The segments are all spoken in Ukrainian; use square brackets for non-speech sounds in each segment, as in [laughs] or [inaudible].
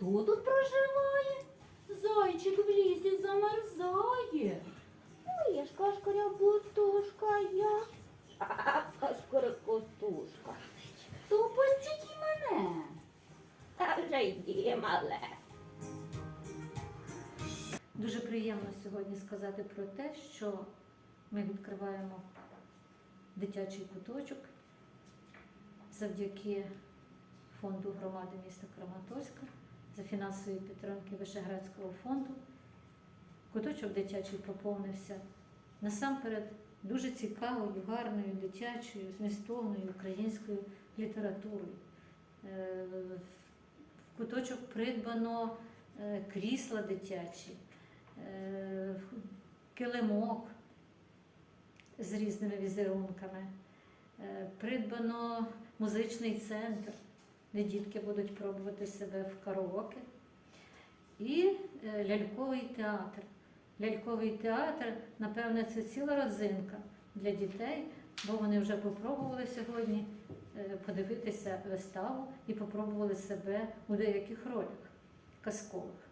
хто тут проживає? Зайчик в лісі замерзає. Моя ж кашкаря бутушка я. [laughs] А кашкаря костушка. То пустіть і мене. Та вже йди, мале. Дуже приємно сьогодні сказати про те, що ми відкриваємо дитячий куточок завдяки фонду громади міста Краматорська фінансової підтримки Вишеградського фонду. Куточок дитячий поповнився насамперед дуже цікавою, гарною, дитячою, змістовною українською літературою. Е, В куточок придбано е, крісла дитячі, е, килимок з різними візерунками. Придбано музичний центр, де дітки будуть пробувати себе в караоке. І е, ляльковий театр. Ляльковий театр, напевне, це ціла родзинка для дітей, бо вони вже попробували сьогодні е, подивитися виставу і попробували себе у деяких ролях казкових.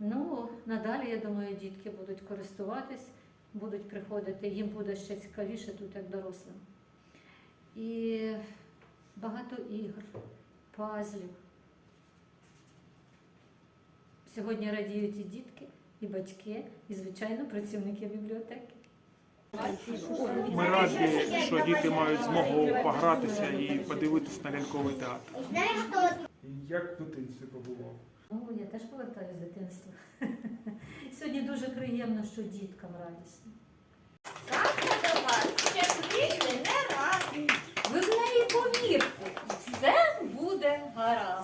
Ну, надалі, я думаю, дітки будуть користуватись, будуть приходити, їм буде ще цікавіше тут, як дорослим. І багато ігор, пазлів. Сьогодні радіють і дітки, і батьки, і, звичайно, працівники бібліотеки. Ми раді, що діти мають змогу погратися і подивитися на ляльковий театр. Як в дитинстві побував? О, я теж повертаюся з дитинства. [laughs] Сьогодні дуже приємно, що діткам радісно. Казка до вас ще